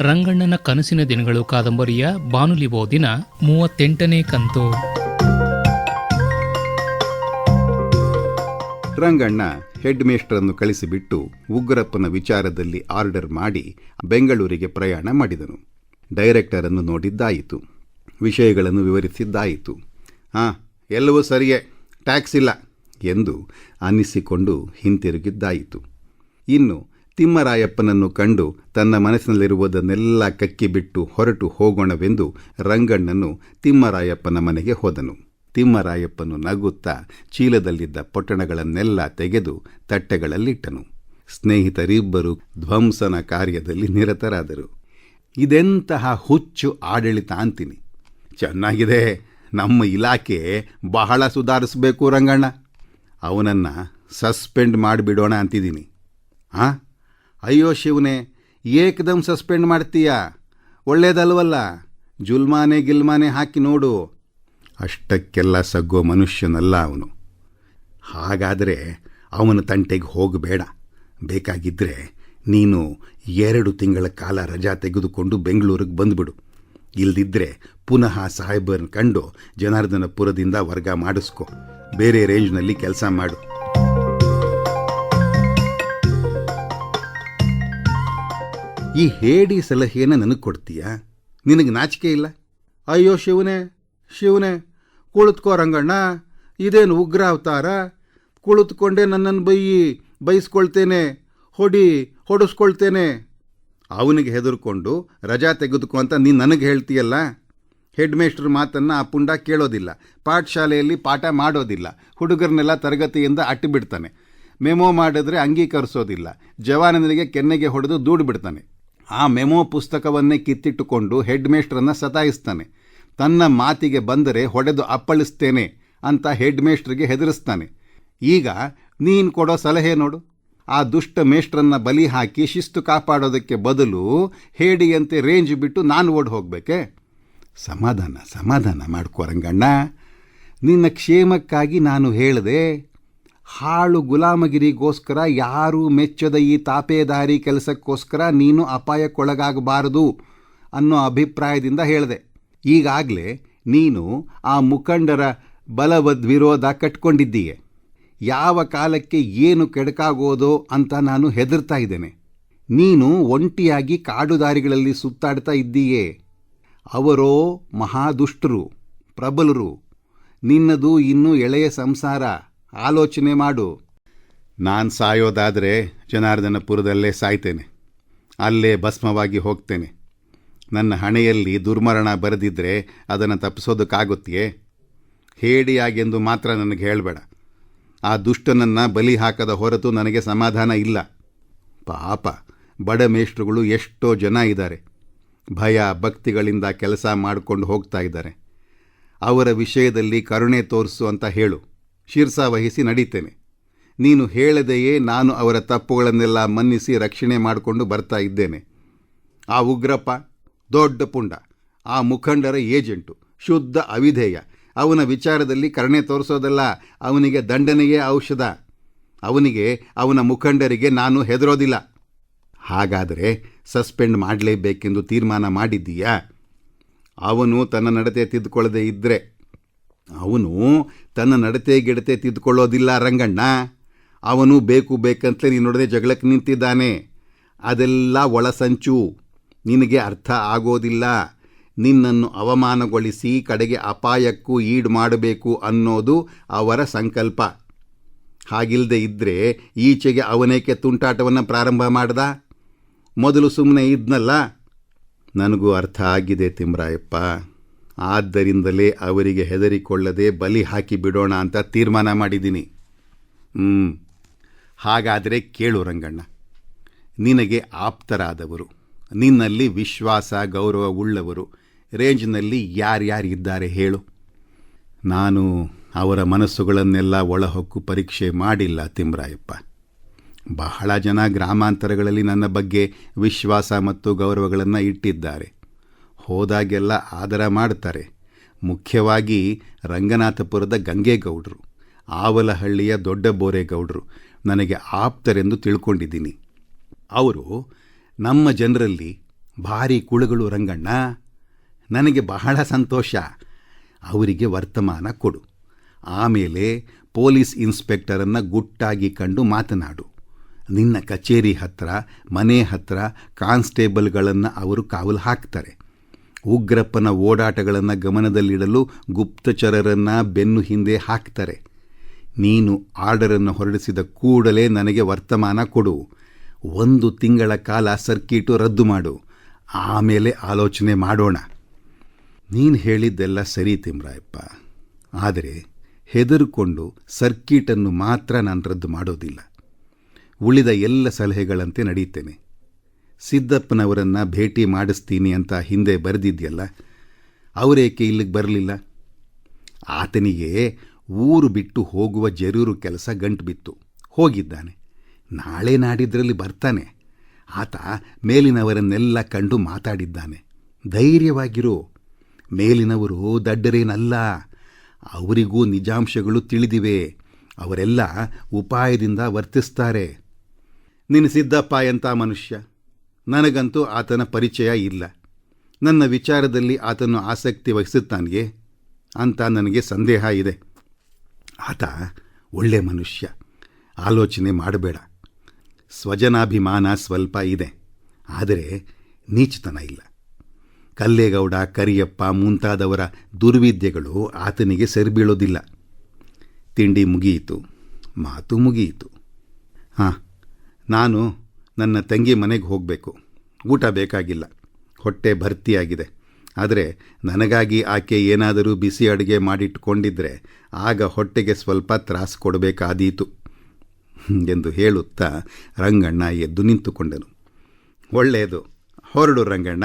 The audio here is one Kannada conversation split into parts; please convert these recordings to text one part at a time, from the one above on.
ರಂಗಣ್ಣನ ಕನಸಿನ ದಿನಗಳು ಕಾದಂಬರಿಯ ಬಾನುಲಿ ದಿನ ಮೂವತ್ತೆಂಟನೇ ಕಂತು. ರಂಗಣ್ಣ ಹೆಡ್ ಮೇಸ್ಟರನ್ನು ಕಳಿಸಿಬಿಟ್ಟು ಉಗ್ರಪ್ಪನ ವಿಚಾರದಲ್ಲಿ ಆರ್ಡರ್ ಮಾಡಿ ಬೆಂಗಳೂರಿಗೆ ಪ್ರಯಾಣ ಮಾಡಿದನು. ಡೈರೆಕ್ಟರನ್ನು ನೋಡಿದ್ದಾಯಿತು. ವಿಷಯಗಳನ್ನು ವಿವರಿಸಿದ್ದಾಯಿತು. ಹಾಂ, ಎಲ್ಲವೂ ಸರಿಯೇ, ಟ್ಯಾಕ್ಸ್ ಇಲ್ಲ, ಎಂದು ಅನ್ನಿಸಿಕೊಂಡು ಹಿಂತಿರುಗಿದ್ದಾಯಿತು. ಇನ್ನು ತಿಮ್ಮರಾಯಪ್ಪನನ್ನು ಕಂಡು ತನ್ನ ಮನಸ್ಸಿನಲ್ಲಿರುವುದನ್ನೆಲ್ಲ ಕಕ್ಕಿಬಿಟ್ಟು ಹೊರಟು ಹೋಗೋಣವೆಂದು ರಂಗಣ್ಣನು ತಿಮ್ಮರಾಯಪ್ಪನ ಮನೆಗೆ ಹೋದನು. ತಿಮ್ಮರಾಯಪ್ಪನು ನಗುತ್ತಾ ಚೀಲದಲ್ಲಿದ್ದ ಪೊಟ್ಟಣಗಳನ್ನೆಲ್ಲ ತೆಗೆದು ತಟ್ಟೆಗಳಲ್ಲಿಟ್ಟನು. ಸ್ನೇಹಿತರಿಬ್ಬರು ಧ್ವಂಸನ ಕಾರ್ಯದಲ್ಲಿ ನಿರತರಾದರು. ಇದೆಂತಹ ಹುಚ್ಚು ಆಡಳಿತ ಅಂತೀನಿ ಚೆನ್ನಾಗಿದೆ, ನಮ್ಮ ಇಲಾಖೆ ಬಹಳ ಸುಧಾರಿಸಬೇಕು ರಂಗಣ್ಣ. ಅವನನ್ನು ಸಸ್ಪೆಂಡ್ ಮಾಡಿಬಿಡೋಣ ಅಂತಿದ್ದೀನಿ. ಆ? ಅಯ್ಯೋ ಶಿವನೇ ಏಕದಮ್ ಸಸ್ಪೆಂಡ್ ಮಾಡ್ತೀಯಾ? ಒಳ್ಳೇದಲ್ವಲ್ಲ, ಜುಲ್ಮಾನೆ ಗಿಲ್ಮಾನೆ ಹಾಕಿ ನೋಡು. ಅಷ್ಟಕ್ಕೆಲ್ಲ ಸಗ್ಗೋ ಮನುಷ್ಯನಲ್ಲ ಅವನು. ಹಾಗಾದರೆ ಅವನ ತಂಟೆಗೆ ಹೋಗಬೇಡ. ಬೇಕಾಗಿದ್ದರೆ ನೀನು ಎರಡು ತಿಂಗಳ ಕಾಲ ರಜಾ ತೆಗೆದುಕೊಂಡು ಬೆಂಗಳೂರಿಗೆ ಬಂದುಬಿಡು. ಇಲ್ದಿದ್ರೆ ಪುನಃ ಸಾಹೇಬರನ್ನು ಕಂಡು ಜನಾರ್ದನಪುರದಿಂದ ವರ್ಗ ಮಾಡಿಸ್ಕೊ. ಬೇರೆ ರೇಂಜ್ನಲ್ಲಿ ಕೆಲಸ ಮಾಡು. ಈ ಹೇಡಿ ಸಲಹೆಯನ್ನು ನನಗೆ ಕೊಡ್ತೀಯಾ? ನಿನಗೆ ನಾಚಿಕೆ ಇಲ್ಲ? ಅಯ್ಯೋ ಶಿವನೇ ಶಿವನೇ, ಕುಳಿತುಕೋ ರಂಗಣ್ಣ, ಇದೇನು ಉಗ್ರ ಅವತಾರ ಕುಳಿತುಕೊಂಡೇ ನನ್ನನ್ನು ಬೈಯಿ ಬೈಸ್ಕೊಳ್ತೇನೆ, ಹೊಡಿ, ಹೊಡಿಸ್ಕೊಳ್ತೇನೆ. ಅವನಿಗೆ ಹೆದರ್ಕೊಂಡು ರಜಾ ತೆಗೆದುಕೋ ಅಂತ ನೀನು ನನಗೆ ಹೇಳ್ತೀಯಲ್ಲ? ಹೆಡ್ ಮೇಸ್ಟ್ರ್ ಮಾತನ್ನು ಆ ಪುಂಡ ಕೇಳೋದಿಲ್ಲ. ಪಾಠಶಾಲೆಯಲ್ಲಿ ಪಾಠ ಮಾಡೋದಿಲ್ಲ. ಹುಡುಗರನ್ನೆಲ್ಲ ತರಗತಿಯಿಂದ ಅಟ್ಟಿಬಿಡ್ತಾನೆ. ಬಿಡ್ತಾನೆ ಮೆಮೊ ಮಾಡಿದ್ರೆ ಅಂಗೀಕರಿಸೋದಿಲ್ಲ. ಜವಾನನಿಗೆ ಕೆನ್ನೆಗೆ ಹೊಡೆದು ದೂಡು ಬಿಡ್ತಾನೆ ಆ ಮೆಮೋ ಪುಸ್ತಕವನ್ನೇ ಕಿತ್ತಿಟ್ಟುಕೊಂಡು ಹೆಡ್ ಮೇಸ್ಟ್ರನ್ನು ಸತಾಯಿಸ್ತಾನೆ. ತನ್ನ ಮಾತಿಗೆ ಬಂದರೆ ಹೊಡೆದು ಅಪ್ಪಳಿಸ್ತೇನೆ ಅಂತ ಹೆಡ್ ಮೇಸ್ಟ್ರಿಗೆ ಹೆದರಿಸ್ತಾನೆ. ಈಗ ನೀನು ಕೊಡೋ ಸಲಹೆ ನೋಡು. ಆ ದುಷ್ಟ ಮೇಷ್ಟ್ರನ್ನ ಬಲಿ ಹಾಕಿ ಶಿಸ್ತು ಕಾಪಾಡೋದಕ್ಕೆ ಬದಲು ಹೇಡಿಯಂತೆ ರೇಂಜ್ ಬಿಟ್ಟು ನಾನು ಓಡಿ ಹೋಗಬೇಕೆ? ಸಮಾಧಾನ ಸಮಾಧಾನ ಮಾಡ್ಕೋ ರಂಗಣ್ಣ. ನಿನ್ನ ಕ್ಷೇಮಕ್ಕಾಗಿ ನಾನು ಹೇಳಿದೆ ಹಾಳು ಗುಲಾಮಗಿರಿಗೋಸ್ಕರ, ಯಾರೂ ಮೆಚ್ಚದ ಈ ತಾಪೇದಾರಿ ಕೆಲಸಕ್ಕೋಸ್ಕರ ನೀನು ಅಪಾಯಕ್ಕೊಳಗಾಗಬಾರದು ಅನ್ನೋ ಅಭಿಪ್ರಾಯದಿಂದ ಹೇಳಿದೆ. ಈಗಾಗಲೇ ನೀನು ಆ ಮುಖಂಡರ ಬಲವದ್ ವಿರೋಧ ಕಟ್ಕೊಂಡಿದ್ದೀಯೆ. ಯಾವ ಕಾಲಕ್ಕೆ ಏನು ಕೆಡಕಾಗೋದೋ ಅಂತ ನಾನು ಹೆದರ್ತಾ ಇದ್ದೇನೆ. ನೀನು ಒಂಟಿಯಾಗಿ ಕಾಡುದಾರಿಗಳಲ್ಲಿ ಸುತ್ತಾಡ್ತಾ ಇದ್ದೀಯೇ. ಅವರೋ ಮಹಾದುಷ್ಟರು, ಪ್ರಬಲರು, ನಿನ್ನದು ಇನ್ನೂ ಎಳೆಯ ಸಂಸಾರ. ಆಲೋಚನೆ ಮಾಡು. ನಾನು ಸಾಯೋದಾದರೆ ಜನಾರ್ದನಪುರದಲ್ಲೇ ಸಾಯ್ತೇನೆ. ಅಲ್ಲೇ ಭಸ್ಮವಾಗಿ ಹೋಗ್ತೇನೆ. ನನ್ನ ಹಣೆಯಲ್ಲಿ ದುರ್ಮರಣ ಬರೆದಿದ್ದರೆ ಅದನ್ನು ತಪ್ಪಿಸೋದಕ್ಕಾಗುತ್ತೆಯೇ? ಹೇಡಿಯಾಗೆಂದು ಮಾತ್ರ ನನಗೆ ಹೇಳಬೇಡ. ಆ ದುಷ್ಟನನ್ನು ಬಲಿ ಹಾಕದ ಹೊರತು ನನಗೆ ಸಮಾಧಾನ ಇಲ್ಲ. ಪಾಪ, ಬಡ ಮೇಷ್ಟ್ರುಗಳು ಎಷ್ಟೋ ಜನ ಇದ್ದಾರೆ. ಭಯ, ಭಕ್ತಿಗಳಿಂದ ಕೆಲಸ ಮಾಡಿಕೊಂಡು ಹೋಗ್ತಾ ಇದ್ದಾರೆ. ಅವರ ವಿಷಯದಲ್ಲಿ ಕರುಣೆ ತೋರಿಸು ಅಂತ ಹೇಳು. ಶಿರ್ಸಾ ವಹಿಸಿ ನಡೀತೇನೆ. ನೀನು ಹೇಳದೆಯೇ ನಾನು ಅವರ ತಪ್ಪುಗಳನ್ನೆಲ್ಲ ಮನ್ನಿಸಿ ರಕ್ಷಣೆ ಮಾಡಿಕೊಂಡು ಬರ್ತಾ ಇದ್ದೇನೆ. ಆ ಉಗ್ರಪ್ಪ, ದೊಡ್ಡ ಪುಂಡ, ಆ ಮುಖಂಡರ ಏಜೆಂಟು, ಶುದ್ಧ ಅವಿಧೇಯ, ಅವನ ವಿಚಾರದಲ್ಲಿ ಕರುಣೆ ತೋರಿಸೋದಲ್ಲ, ಅವನಿಗೆ ದಂಡನೆಯೇ ಔಷಧ. ಅವನಿಗೆ, ಅವನ ಮುಖಂಡರಿಗೆ ನಾನು ಹೆದರೋದಿಲ್ಲ. ಹಾಗಾದರೆ ಸಸ್ಪೆಂಡ್ ಮಾಡಲೇಬೇಕೆಂದು ತೀರ್ಮಾನ ಮಾಡಿದ್ದೀಯಾ? ಅವನು ತನ್ನ ನಡತೆ ತಿದ್ದುಕೊಳ್ಳದೆ ಇದ್ದರೆ ಅವನು ತನ್ನ ನಡತೆ ಗಿಡತೆ ತಿದ್ದುಕೊಳ್ಳೋದಿಲ್ಲ ರಂಗಣ್ಣ. ಅವನು ಬೇಕು ಬೇಕಂತಲೇ ನಿನ್ನೊಡನೆ ಜಗಳಕ್ಕೆ ನಿಂತಿದ್ದಾನೆ. ಅದೆಲ್ಲ ಒಳಸಂಚು ನಿನಗೆ ಅರ್ಥ ಆಗೋದಿಲ್ಲ. ನಿನ್ನನ್ನು ಅವಮಾನಗೊಳಿಸಿ ಕಡೆಗೆ ಅಪಾಯಕ್ಕೂ ಈಡು ಮಾಡಬೇಕು ಅನ್ನೋದು ಅವರ ಸಂಕಲ್ಪ. ಹಾಗಿಲ್ಲದೆ ಇದ್ದರೆ ಈಚೆಗೆ ಅವನೇಕೆ ತುಂಟಾಟವನ್ನು ಪ್ರಾರಂಭ ಮಾಡ್ದ? ಮೊದಲು ಸುಮ್ಮನೆ ಇದ್ನಲ್ಲ? ನನಗೂ ಅರ್ಥ ಆಗಿದೆ ತಿಮ್ರಾಯಪ್ಪ. ಆದ್ದರಿಂದಲೇ ಅವರಿಗೆ ಹೆದರಿಕೊಳ್ಳದೆ ಬಲಿ ಹಾಕಿ ಬಿಡೋಣ ಅಂತ ತೀರ್ಮಾನ ಮಾಡಿದ್ದೀನಿ. ಹ್ಞೂ ಹಾಗಾದರೆ ಕೇಳು ರಂಗಣ್ಣ. ನಿನಗೆ ಆಪ್ತರಾದವರು, ನಿನ್ನಲ್ಲಿ ವಿಶ್ವಾಸ, ಗೌರವ ಉಳ್ಳವರು, ರೇಂಜ್ನಲ್ಲಿ ಯಾರ್ಯಾರಿದ್ದಾರೆ ಹೇಳು. ನಾನು ಅವರ ಮನಸ್ಸುಗಳನ್ನೆಲ್ಲ ಒಳಹೊಕ್ಕು ಪರೀಕ್ಷೆ ಮಾಡಿಲ್ಲ ತಿಮ್ರಾಯಪ್ಪ. ಬಹಳ ಜನ ಗ್ರಾಮಾಂತರಗಳಲ್ಲಿ ನನ್ನ ಬಗ್ಗೆ ವಿಶ್ವಾಸ ಮತ್ತು ಗೌರವಗಳನ್ನು ಇಟ್ಟಿದ್ದಾರೆ. ಹೋದಾಗೆಲ್ಲ ಆದರ ಮಾಡ್ತಾರೆ. ಮುಖ್ಯವಾಗಿ ರಂಗನಾಥಪುರದ ಗಂಗೇಗೌಡರು, ಆವಲಹಳ್ಳಿಯ ದೊಡ್ಡ ಬೋರೇಗೌಡರು. ನನಗೆ ಆಪ್ತರೆಂದು ತಿಳ್ಕೊಂಡಿದ್ದೀನಿ. ಅವರು, ನಮ್ಮ ಜನರಲ್ಲಿ ಭಾರಿ ಕುಳುಗಳು ರಂಗಣ್ಣ. ನನಗೆ ಬಹಳ ಸಂತೋಷ. ಅವರಿಗೆ ವರ್ತಮಾನ ಕೊಡು. ಆಮೇಲೆ ಪೊಲೀಸ್ ಇನ್ಸ್ಪೆಕ್ಟರನ್ನು ಗುಟ್ಟಾಗಿ ಕಂಡು ಮಾತನಾಡು. ನಿನ್ನ ಕಚೇರಿ ಹತ್ರ, ಮನೆ ಹತ್ರ ಕಾನ್ಸ್ಟೇಬಲ್ಗಳನ್ನು ಅವರು ಕಾವಲು ಹಾಕ್ತಾರೆ. ಉಗ್ರಪ್ಪನ ಓಡಾಟಗಳನ್ನು ಗಮನದಲ್ಲಿಡಲು ಗುಪ್ತಚರರನ್ನು ಬೆನ್ನು ಹಿಂದೆ ಹಾಕ್ತಾರೆ. ನೀನು ಆರ್ಡರನ್ನು ಹೊರಡಿಸಿದ ಕೂಡಲೇ ನನಗೆ ವರ್ತಮಾನ ಕೊಡು. ಒಂದು ತಿಂಗಳ ಕಾಲ ಸರ್ಕೀಟು ರದ್ದು ಮಾಡು. ಆಮೇಲೆ ಆಲೋಚನೆ ಮಾಡೋಣ. ನೀನು ಹೇಳಿದ್ದೆಲ್ಲ ಸರಿ ತಿಮ್ರಾಯಪ್ಪ. ಆದರೆ ಹೆದರುಕೊಂಡು ಸರ್ಕೀಟನ್ನು ಮಾತ್ರ ನಾನು ರದ್ದು ಮಾಡೋದಿಲ್ಲ. ಉಳಿದ ಎಲ್ಲ ಸಲಹೆಗಳಂತೆ ನಡೀತೇನೆ. ಸಿದ್ದಪ್ಪನವರನ್ನು ಭೇಟಿ ಮಾಡಿಸ್ತೀನಿ ಅಂತ ಹಿಂದೆ ಬರೆದಿದ್ಯಲ್ಲ, ಅವರೇಕೆ ಇಲ್ಲಿಗೆ ಬರಲಿಲ್ಲ? ಆತನಿಗೆ ಊರು ಬಿಟ್ಟು ಹೋಗುವ ಜರೂರು ಕೆಲಸ ಗಂಟು ಬಿತ್ತು. ಹೋಗಿದ್ದಾನೆ. ನಾಳೆ ನಾಡಿದ್ರಲ್ಲಿ ಬರ್ತಾನೆ. ಆತ ಮೇಲಿನವರನ್ನೆಲ್ಲ ಕಂಡು ಮಾತಾಡಿದ್ದಾನೆ. ಧೈರ್ಯವಾಗಿರು. ಮೇಲಿನವರು ದಡ್ಡರೇನಲ್ಲ. ಅವರಿಗೂ ನಿಜಾಂಶಗಳು ತಿಳಿದಿವೆ. ಅವರೆಲ್ಲ ಉಪಾಯದಿಂದ ವರ್ತಿಸ್ತಾರೆ. ನಿನ್ನ ಸಿದ್ದಪ್ಪ ಎಂಥ ಮನುಷ್ಯ? ನನಗಂತೂ ಆತನ ಪರಿಚಯ ಇಲ್ಲ. ನನ್ನ ವಿಚಾರದಲ್ಲಿ ಆತನು ಆಸಕ್ತಿ ವಹಿಸುತ್ತಾನೆ ಅಂತ ನನಗೆ ಸಂದೇಹ ಇದೆ. ಆತ ಒಳ್ಳೆ ಮನುಷ್ಯ. ಆಲೋಚನೆ ಮಾಡಬೇಡ. ಸ್ವಜನಾಭಿಮಾನ ಸ್ವಲ್ಪ ಇದೆ. ಆದರೆ ನೀಚತನ ಇಲ್ಲ. ಕಲ್ಲೇಗೌಡ, ಕರಿಯಪ್ಪ ಮುಂತಾದವರ ದುರ್ವಿದ್ಯೆಗಳು ಆತನಿಗೆ ಸರಿಬೀಳೋದಿಲ್ಲ. ತಿಂಡಿ ಮುಗಿಯಿತು. ಮಾತು ಮುಗಿಯಿತು. ಹಾಂ, ನಾನು ನನ್ನ ತಂಗಿ ಮನೆಗೆ ಹೋಗಬೇಕು. ಊಟ ಬೇಕಾಗಿಲ್ಲ. ಹೊಟ್ಟೆ ಭರ್ತಿಯಾಗಿದೆ. ಆದರೆ ನನಗಾಗಿ ಆಕೆ ಏನಾದರೂ ಬಿಸಿ ಅಡುಗೆ ಮಾಡಿಟ್ಕೊಂಡಿದ್ರೆ ಆಗ ಹೊಟ್ಟೆಗೆ ಸ್ವಲ್ಪ ತ್ರಾಸು ಕೊಡಬೇಕಾದೀತು ಎಂದು ಹೇಳುತ್ತಾ ರಂಗಣ್ಣ ಎದ್ದು ನಿಂತುಕೊಂಡನು. ಒಳ್ಳೆಯದು. ಹೊರಡು ರಂಗಣ್ಣ.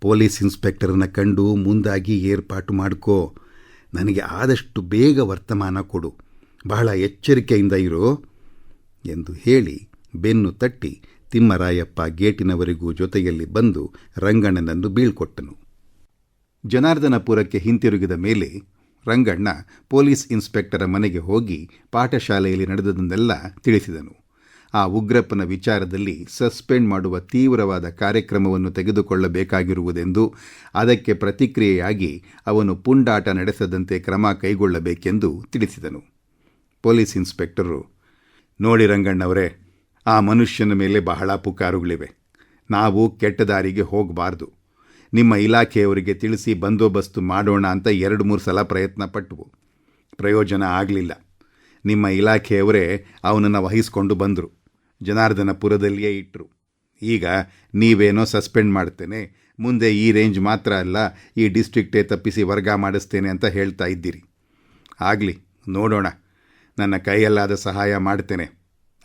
ಪೊಲೀಸ್ ಇನ್ಸ್ಪೆಕ್ಟರನ್ನ ಕಂಡು ಮುಂದಾಗಿ ಏರ್ಪಾಟು ಮಾಡ್ಕೋ. ನನಗೆ ಆದಷ್ಟು ಬೇಗ ವರ್ತಮಾನ ಕೊಡು. ಬಹಳ ಎಚ್ಚರಿಕೆಯಿಂದ ಇರು ಎಂದು ಹೇಳಿ ಬೆನ್ನು ತಟ್ಟಿ ತಿಮ್ಮರಾಯಪ್ಪ ಗೇಟಿನವರೆಗೂ ಜೊತೆಯಲ್ಲಿ ಬಂದು ರಂಗಣ್ಣನನ್ನು ಬೀಳ್ಕೊಟ್ಟನು. ಜನಾರ್ದನಪುರಕ್ಕೆ ಹಿಂತಿರುಗಿದ ಮೇಲೆ ರಂಗಣ್ಣ ಪೊಲೀಸ್ ಇನ್ಸ್ಪೆಕ್ಟರ ಮನೆಗೆ ಹೋಗಿ ಪಾಠಶಾಲೆಯಲ್ಲಿ ನಡೆದದನ್ನೆಲ್ಲ ತಿಳಿಸಿದನು. ಆ ಉಗ್ರಪ್ಪನ ವಿಚಾರದಲ್ಲಿ ಸಸ್ಪೆಂಡ್ ಮಾಡುವ ತೀವ್ರವಾದ ಕಾರ್ಯಕ್ರಮವನ್ನು ತೆಗೆದುಕೊಳ್ಳಬೇಕಾಗಿರುವುದೆಂದು, ಅದಕ್ಕೆ ಪ್ರತಿಕ್ರಿಯೆಯಾಗಿ ಅವನು ಪುಂಡಾಟ ನಡೆಸದಂತೆ ಕ್ರಮ ಕೈಗೊಳ್ಳಬೇಕೆಂದು ತಿಳಿಸಿದನು. ಪೊಲೀಸ್ ಇನ್ಸ್ಪೆಕ್ಟರು, ನೋಡಿ ರಂಗಣ್ಣವರೇ ಆ ಮನುಷ್ಯನ ಮೇಲೆ ಬಹಳ ಪುಕಾರುಗಳಿವೆ. ನಾವು ಕೆಟ್ಟ ದಾರಿಗೆ ಹೋಗಬಾರ್ದು. ನಿಮ್ಮ ಇಲಾಖೆಯವರಿಗೆ ತಿಳಿಸಿ ಬಂದೋಬಸ್ತು ಮಾಡೋಣ ಅಂತ ಎರಡು ಮೂರು ಸಲ ಪ್ರಯತ್ನ ಪಟ್ಟವು ಪ್ರಯೋಜನ ಆಗಲಿಲ್ಲ. ನಿಮ್ಮ ಇಲಾಖೆಯವರೇ ಅವನನ್ನು ವಹಿಸ್ಕೊಂಡು ಬಂದರು. ಜನಾರ್ದನಪುರದಲ್ಲಿಯೇ ಇಟ್ಟರು ಈಗ ನೀವೇನೋ ಸಸ್ಪೆಂಡ್ ಮಾಡ್ತೇನೆ. ಮುಂದೆ ಈ ರೇಂಜ್ ಮಾತ್ರ ಅಲ್ಲ, ಈ ಡಿಸ್ಟ್ರಿಕ್ಟೇ ತಪ್ಪಿಸಿ ವರ್ಗ ಮಾಡಿಸ್ತೇನೆ ಅಂತ ಹೇಳ್ತಾ ಇದ್ದೀರಿ. ಆಗಲಿ, ನೋಡೋಣ. ನನ್ನ ಕೈಯಲ್ಲಾದ ಸಹಾಯ ಮಾಡ್ತೇನೆ.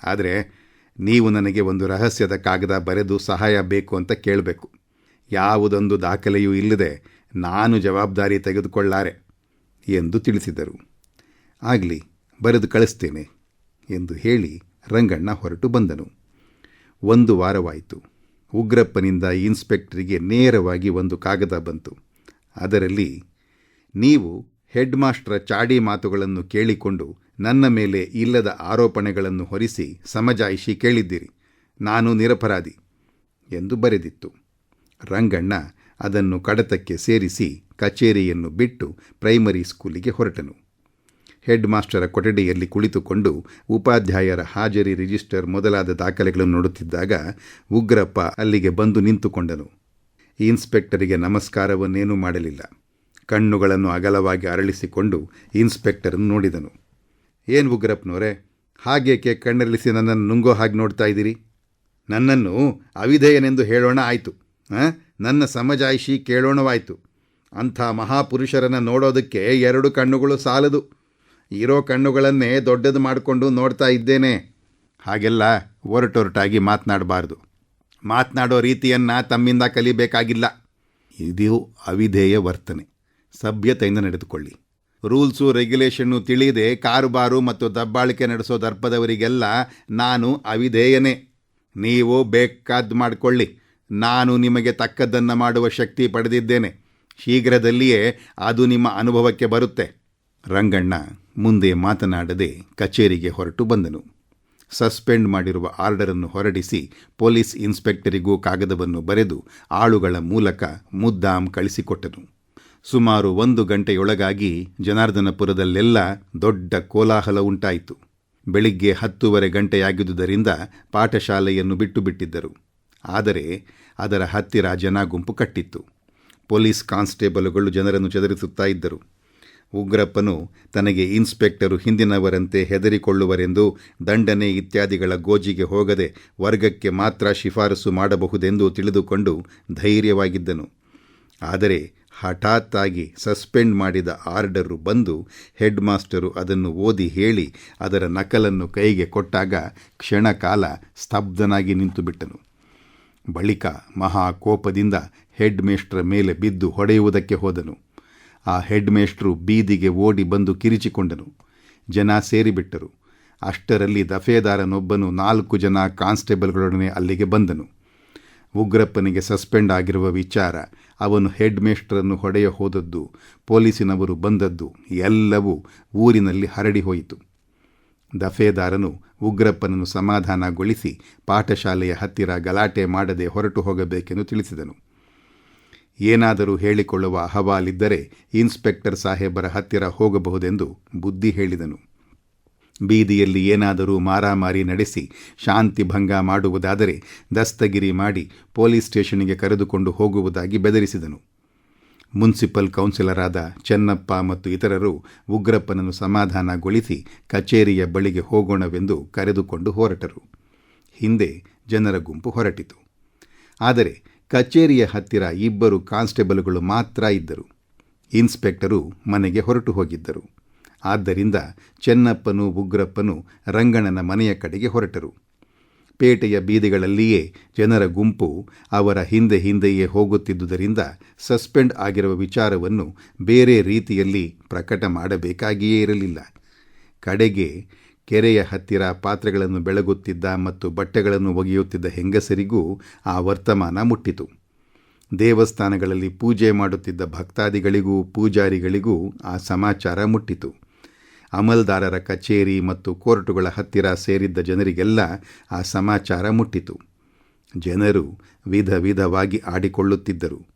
ಆದರೆ ನೀವು ನನಗೆ ಒಂದು ರಹಸ್ಯದ ಕಾಗದ ಬರೆದು ಸಹಾಯ ಬೇಕು ಅಂತ ಕೇಳಬೇಕು. ಯಾವುದೊಂದು ದಾಖಲೆಯೂ ಇಲ್ಲದೆ ನಾನು ಜವಾಬ್ದಾರಿ ತೆಗೆದುಕೊಳ್ಳಾರೆ ಎಂದು ತಿಳಿಸಿದರು. ಆಗಲಿ, ಬರೆದು ಕಳಿಸ್ತೇನೆ ಎಂದು ಹೇಳಿ ರಂಗಣ್ಣ ಹೊರಟು ಬಂದನು. ಒಂದು ವಾರವಾಯಿತು. ಉಗ್ರಪ್ಪನಿಂದ ಇನ್ಸ್ಪೆಕ್ಟರಿಗೆ ನೇರವಾಗಿ ಒಂದು ಕಾಗದ ಬಂತು. ಅದರಲ್ಲಿ, ನೀವು ಹೆಡ್ ಮಾಸ್ಟ್ರ ಚಾಡಿ ಮಾತುಗಳನ್ನು ಕೇಳಿಕೊಂಡು ನನ್ನ ಮೇಲೆ ಇಲ್ಲದ ಆರೋಪಣೆಗಳನ್ನು ಹೊರಿಸಿ ಸಮಜಾಯಿಷಿ ಕೇಳಿದ್ದೀರಿ. ನಾನು ನಿರಪರಾಧಿ ಎಂದು ಬರೆದಿತ್ತು. ರಂಗಣ್ಣ ಅದನ್ನು ಕಡತಕ್ಕೆ ಸೇರಿಸಿ ಕಚೇರಿಯನ್ನು ಬಿಟ್ಟು ಪ್ರೈಮರಿ ಸ್ಕೂಲಿಗೆ ಹೊರಟನು. ಹೆಡ್ ಮಾಸ್ಟರ ಕೊಠಡಿಯಲ್ಲಿ ಕುಳಿತುಕೊಂಡು ಉಪಾಧ್ಯಾಯರ ಹಾಜರಿ ರಿಜಿಸ್ಟರ್ ಮೊದಲಾದ ದಾಖಲೆಗಳನ್ನು ನೋಡುತ್ತಿದ್ದಾಗ ಉಗ್ರಪ್ಪ ಅಲ್ಲಿಗೆ ಬಂದು ನಿಂತುಕೊಂಡನು. ಇನ್ಸ್ಪೆಕ್ಟರಿಗೆ ನಮಸ್ಕಾರವನ್ನೇನೂ ಮಾಡಲಿಲ್ಲ. ಕಣ್ಣುಗಳನ್ನು ಅಗಲವಾಗಿ ಅರಳಿಸಿಕೊಂಡು ಇನ್ಸ್ಪೆಕ್ಟರನ್ನು ನೋಡಿದನು. ಏನು ಉಗ್ರಪ್ಪನವರೇ? ಹಾಗೇಕೆ ಕಣ್ಣರಳಿಸಿ ನನ್ನನ್ನು ನುಂಗೋ ಹಾಗೆ ನೋಡ್ತಾ ಇದ್ದೀರಿ? ನನ್ನನ್ನು ಅವಿಧೇಯನೆಂದು ಹೇಳೋಣ ಆಯಿತು. ನನ್ನ ಸಮಜಾಯಿಷಿ ಕೇಳೋಣವಾಯಿತು. ಅಂಥ ಮಹಾಪುರುಷರನ್ನು ನೋಡೋದಕ್ಕೆ ಎರಡು ಕಣ್ಣುಗಳು ಸಾಲದು. ಇರೋ ಕಣ್ಣುಗಳನ್ನೇ ದೊಡ್ಡದು ಮಾಡಿಕೊಂಡು ನೋಡ್ತಾ ಇದ್ದೇನೆ. ಹಾಗೆಲ್ಲ ಒರಟೊರಟಾಗಿ ಮಾತನಾಡಬಾರ್ದು. ಮಾತನಾಡೋ ರೀತಿಯನ್ನು ತಮ್ಮಿಂದ ಕಲಿಬೇಕಾಗಿಲ್ಲ. ಇದು ಅವಿಧೇಯ ವರ್ತನೆ. ಸಭ್ಯತೆಯಿಂದ ನಡೆದುಕೊಳ್ಳಿ. ರೂಲ್ಸು, ರೆಗ್ಯುಲೇಷನ್ನು ತಿಳಿಯದೆ ಕಾರುಬಾರು ಮತ್ತು ದಬ್ಬಾಳಿಕೆ ನಡೆಸೋ ದರ್ಪದವರಿಗೆಲ್ಲ ನಾನು ಅವಿಧೇಯನೇ. ನೀವು ಬೇಕಾದ್ದು ಮಾಡಿಕೊಳ್ಳಿ. ನಾನು ನಿಮಗೆ ತಕ್ಕದ್ದನ್ನು ಮಾಡುವ ಶಕ್ತಿ ಪಡೆದಿದ್ದೇನೆ. ಶೀಘ್ರದಲ್ಲಿಯೇ ಅದು ನಿಮ್ಮ ಅನುಭವಕ್ಕೆ ಬರುತ್ತೆ. ರಂಗಣ್ಣ ಮುಂದೆ ಮಾತನಾಡದೆ ಕಚೇರಿಗೆ ಹೊರಟು ಬಂದನು. ಸಸ್ಪೆಂಡ್ ಮಾಡಿರುವ ಆರ್ಡರನ್ನು ಹೊರಡಿಸಿ ಪೊಲೀಸ್ ಇನ್ಸ್ಪೆಕ್ಟರಿಗೂ ಕಾಗದವನ್ನು ಬರೆದು ಆಳುಗಳ ಮೂಲಕ ಮುದ್ದಾಂ ಕಳಿಸಿಕೊಟ್ಟನು. ಸುಮಾರು ಒಂದು ಗಂಟೆಯೊಳಗಾಗಿ ಜನಾರ್ದನಪುರದಲ್ಲೆಲ್ಲ ದೊಡ್ಡ ಕೋಲಾಹಲ ಉಂಟಾಯಿತು. ಬೆಳಿಗ್ಗೆ ಹತ್ತೂವರೆ ಗಂಟೆಯಾಗಿದ್ದುದರಿಂದ ಪಾಠಶಾಲೆಯನ್ನು ಬಿಟ್ಟು ಬಿಟ್ಟಿದ್ದರು ಆದರೆ ಅದರ ಹತ್ತಿರ ಜನ ಗುಂಪು ಕಟ್ಟಿತ್ತು. ಪೊಲೀಸ್ ಕಾನ್ಸ್ಟೇಬಲ್ಗಳು ಜನರನ್ನು ಚದರಿಸುತ್ತಾ ಇದ್ದರು. ಉಗ್ರಪ್ಪನು ತನಗೆ ಇನ್ಸ್ಪೆಕ್ಟರು ಹಿಂದಿನವರಂತೆ ಹೆದರಿಕೊಳ್ಳುವರೆಂದು ದಂಡನೆ ಇತ್ಯಾದಿಗಳ ಗೋಜಿಗೆ ಹೋಗದೆ ವರ್ಗಕ್ಕೆ ಮಾತ್ರ ಶಿಫಾರಸು ಮಾಡಬಹುದೆಂದು ತಿಳಿದುಕೊಂಡು ಧೈರ್ಯವಾಗಿದ್ದನು. ಆದರೆ ಹಠಾತ್ತಾಗಿ ಸಸ್ಪೆಂಡ್ ಮಾಡಿದ ಆರ್ಡರು ಬಂದು ಹೆಡ್ ಮಾಸ್ಟರು ಅದನ್ನು ಓದಿ ಹೇಳಿ ಅದರ ನಕಲನ್ನು ಕೈಗೆ ಕೊಟ್ಟಾಗ ಕ್ಷಣಕಾಲ ಸ್ತಬ್ಧನಾಗಿ ನಿಂತುಬಿಟ್ಟನು. ಬಳಿಕ ಮಹಾ ಕೋಪದಿಂದ ಹೆಡ್ ಮೇಲೆ ಬಿದ್ದು ಹೊಡೆಯುವುದಕ್ಕೆ ಹೋದನು. ಆ ಹೆಡ್ ಬೀದಿಗೆ ಓಡಿ ಬಂದು ಕಿರಿಚಿಕೊಂಡನು. ಜನ ಸೇರಿಬಿಟ್ಟರು. ಅಷ್ಟರಲ್ಲಿ ದಫೇದಾರನೊಬ್ಬನು ನಾಲ್ಕು ಜನ ಕಾನ್ಸ್ಟೇಬಲ್ಗಳೊಡನೆ ಅಲ್ಲಿಗೆ ಬಂದನು. ಉಗ್ರಪ್ಪನಿಗೆ ಸಸ್ಪೆಂಡ್ ಆಗಿರುವ ವಿಚಾರ ಅವನು ಹೆಡ್ ಮೇಸ್ಟ್ರನ್ನು ಹೊಡೆಯ ಹೋದದ್ದು, ಪೊಲೀಸಿನವರು ಬಂದದ್ದು, ಎಲ್ಲವೂ ಊರಿನಲ್ಲಿ ಹರಡಿ ಹೋಯಿತು. ದಫೇದಾರನು ಉಗ್ರಪ್ಪನನ್ನು ಸಮಾಧಾನಗೊಳಿಸಿ ಪಾಠಶಾಲೆಯ ಹತ್ತಿರ ಗಲಾಟೆ ಮಾಡದೆ ಹೊರಟು ಹೋಗಬೇಕೆಂದು ತಿಳಿಸಿದನು. ಏನಾದರೂ ಹೇಳಿಕೊಳ್ಳುವ ಅಹವಾಲಿದ್ದರೆ ಇನ್ಸ್ಪೆಕ್ಟರ್ ಸಾಹೇಬರ ಹತ್ತಿರ ಹೋಗಬಹುದೆಂದು ಬುದ್ಧಿ ಹೇಳಿದನು. ಬೀದಿಯಲ್ಲಿ ಏನಾದರೂ ಮಾರಾಮಾರಿ ನಡೆಸಿ ಶಾಂತಿ ಭಂಗ ಮಾಡುವುದಾದರೆ ದಸ್ತಗಿರಿ ಮಾಡಿ ಪೊಲೀಸ್ ಸ್ಟೇಷನ್ಗೆ ಕರೆದುಕೊಂಡು ಹೋಗುವುದಾಗಿ ಬೆದರಿಸಿದನು. ಮುನ್ಸಿಪಲ್ ಕೌನ್ಸಿಲರಾದ ಚೆನ್ನಪ್ಪ ಮತ್ತು ಇತರರು ಉಗ್ರಪ್ಪನನ್ನು ಸಮಾಧಾನಗೊಳಿಸಿ ಕಚೇರಿಯ ಬಳಿಗೆ ಹೋಗೋಣವೆಂದು ಕರೆದುಕೊಂಡು ಹೊರಟರು. ಹಿಂದೆ ಜನರ ಗುಂಪು ಹೊರಟಿತು. ಆದರೆ ಕಚೇರಿಯ ಹತ್ತಿರ ಇಬ್ಬರು ಕಾನ್ಸ್ಟೇಬಲ್ಗಳು ಮಾತ್ರ ಇದ್ದರು. ಇನ್ಸ್ಪೆಕ್ಟರು ಮನೆಗೆ ಹೊರಟು ಹೋಗಿದ್ದರು. ಆದ್ದರಿಂದ ಚೆನ್ನಪ್ಪನು ಉಗ್ರಪ್ಪನು ರಂಗಣ್ಣನ ಮನೆಯ ಕಡೆಗೆ ಹೊರಟರು. ಪೇಟೆಯ ಬೀದಿಗಳಲ್ಲಿಯೇ ಜನರ ಗುಂಪು ಅವರ ಹಿಂದೆ ಹಿಂದೆಯೇ ಹೋಗುತ್ತಿದ್ದುದರಿಂದ ಸಸ್ಪೆಂಡ್ ಆಗಿರುವ ವಿಚಾರವನ್ನು ಬೇರೆ ರೀತಿಯಲ್ಲಿ ಪ್ರಕಟ ಮಾಡಬೇಕಾಗಿಯೇ ಇರಲಿಲ್ಲ. ಕಡೆಗೆ ಕೆರೆಯ ಹತ್ತಿರ ಪಾತ್ರೆಗಳನ್ನು ಬೆಳಗುತ್ತಿದ್ದ ಮತ್ತು ಬಟ್ಟೆಗಳನ್ನು ಒಗೆಯುತ್ತಿದ್ದ ಹೆಂಗಸರಿಗೂ ಆ ವರ್ತಮಾನ ಮುಟ್ಟಿತು. ದೇವಸ್ಥಾನಗಳಲ್ಲಿ ಪೂಜೆ ಮಾಡುತ್ತಿದ್ದ ಭಕ್ತಾದಿಗಳಿಗೂ ಪೂಜಾರಿಗಳಿಗೂ ಆ ಸಮಾಚಾರ ಮುಟ್ಟಿತು. ಅಮಲ್ದಾರರ ಕಚೇರಿ ಮತ್ತು ಕೋರ್ಟುಗಳ ಹತ್ತಿರ ಸೇರಿದ್ದ ಜನರಿಗೆಲ್ಲ ಆ ಸಮಾಚಾರ ಮುಟ್ಟಿತು. ಜನರು ವಿಧ ವಿಧವಾಗಿ ಆಡಿಕೊಳ್ಳುತ್ತಿದ್ದರು.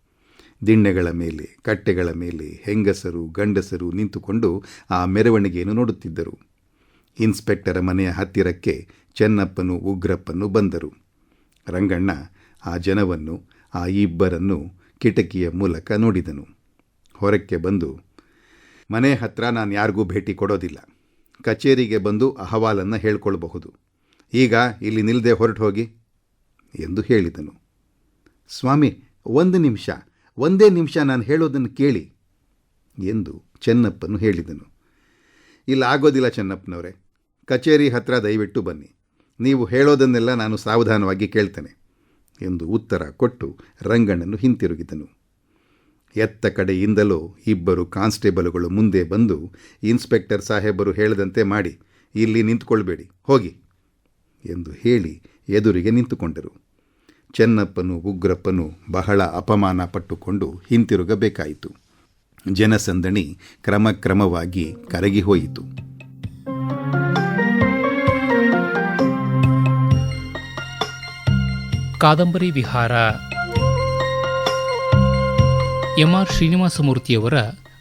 ದಿಣ್ಣೆಗಳ ಮೇಲೆ, ಕಟ್ಟೆಗಳ ಮೇಲೆ ಹೆಂಗಸರು, ಗಂಡಸರು ನಿಂತುಕೊಂಡು ಆ ಮೆರವಣಿಗೆಯನ್ನು ನೋಡುತ್ತಿದ್ದರು. ಇನ್ಸ್ಪೆಕ್ಟರ ಮನೆಯ ಹತ್ತಿರಕ್ಕೆ ಚೆನ್ನಪ್ಪನು ಉಗ್ರಪ್ಪನು ಬಂದರು. ರಂಗಣ್ಣ ಆ ಜನವನ್ನು, ಆ ಇಬ್ಬರನ್ನು ಕಿಟಕಿಯ ಮೂಲಕ ನೋಡಿದನು. ಹೊರಕ್ಕೆ ಬಂದು ಮನೆ ಹತ್ರ ನಾನು ಯಾರಿಗೂ ಭೇಟಿ ಕೊಡೋದಿಲ್ಲ. ಕಚೇರಿಗೆ ಬಂದು ಅಹವಾಲನ್ನು ಹೇಳ್ಕೊಳ್ಬಹುದು. ಈಗ ಇಲ್ಲಿ ನಿಲ್ಲದೆ ಹೊರಟು ಹೋಗಿ ಎಂದು ಹೇಳಿದನು. ಸ್ವಾಮಿ, ಒಂದು ನಿಮಿಷ, ಒಂದೇ ನಿಮಿಷ ನಾನು ಹೇಳೋದನ್ನು ಕೇಳಿ ಎಂದು ಚೆನ್ನಪ್ಪನು ಹೇಳಿದನು. ಇಲ್ಲ, ಆಗೋದಿಲ್ಲ ಚೆನ್ನಪ್ಪನವರೇ. ಕಚೇರಿ ಹತ್ರ ದಯವಿಟ್ಟು ಬನ್ನಿ. ನೀವು ಹೇಳೋದನ್ನೆಲ್ಲ ನಾನು ಸಾವಧಾನವಾಗಿ ಕೇಳ್ತೇನೆ ಎಂದು ಉತ್ತರ ಕೊಟ್ಟು ರಂಗಣ್ಣನು ಹಿಂತಿರುಗಿದನು. ಎತ್ತ ಕಡೆಯಿಂದಲೋ ಇಬ್ಬರು ಕಾನ್ಸ್ಟೇಬಲ್ಗಳು ಮುಂದೆ ಬಂದು ಇನ್ಸ್ಪೆಕ್ಟರ್ ಸಾಹೇಬರು ಹೇಳದಂತೆ ಮಾಡಿ, ಇಲ್ಲಿ ನಿಂತುಕೊಳ್ಬೇಡಿ, ಹೋಗಿ, ಎಂದು ಹೇಳಿ ಎದುರಿಗೆ ನಿಂತುಕೊಂಡರು. ಚೆನ್ನಪ್ಪನು ಉಗ್ರಪ್ಪನು ಬಹಳ ಅಪಮಾನ ಪಟ್ಟುಕೊಂಡು ಹಿಂತಿರುಗಬೇಕಾಯಿತು. ಜನಸಂದಣಿ ಕ್ರಮಕ್ರಮವಾಗಿ ಕರಗಿಹೋಯಿತು ಕಾದಂಬರಿ ವಿಹಾರ ಎಂ ಆರ್ ಶ್ರೀನಿವಾಸಮೂರ್ತಿಯವರ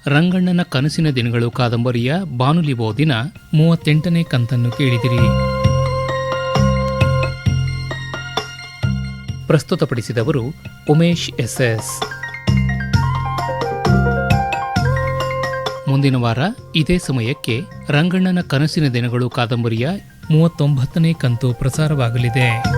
ರಂಗಣ್ಣನ ಕನಸಿನ ದಿನಗಳು ಕಾದಂಬರಿಯ ಬಾನುಲಿ ಬೋದಿನ ಮೂವತ್ತೆಂಟನೇ ಕಂತನ್ನು ಕೇಳಿದಿರಿ. ಪ್ರಸ್ತುತಪಡಿಸಿದವರು ಉಮೇಶ್ ಎಸ್ ಎಸ್ ಮುಂದಿನ ವಾರ ಇದೇ ಸಮಯಕ್ಕೆ ರಂಗಣ್ಣನ ಕನಸಿನ ದಿನಗಳು ಕಾದಂಬರಿಯ ಮೂವತ್ತೊಂಬತ್ತನೇ ಕಂತು ಪ್ರಸಾರವಾಗಲಿದೆ.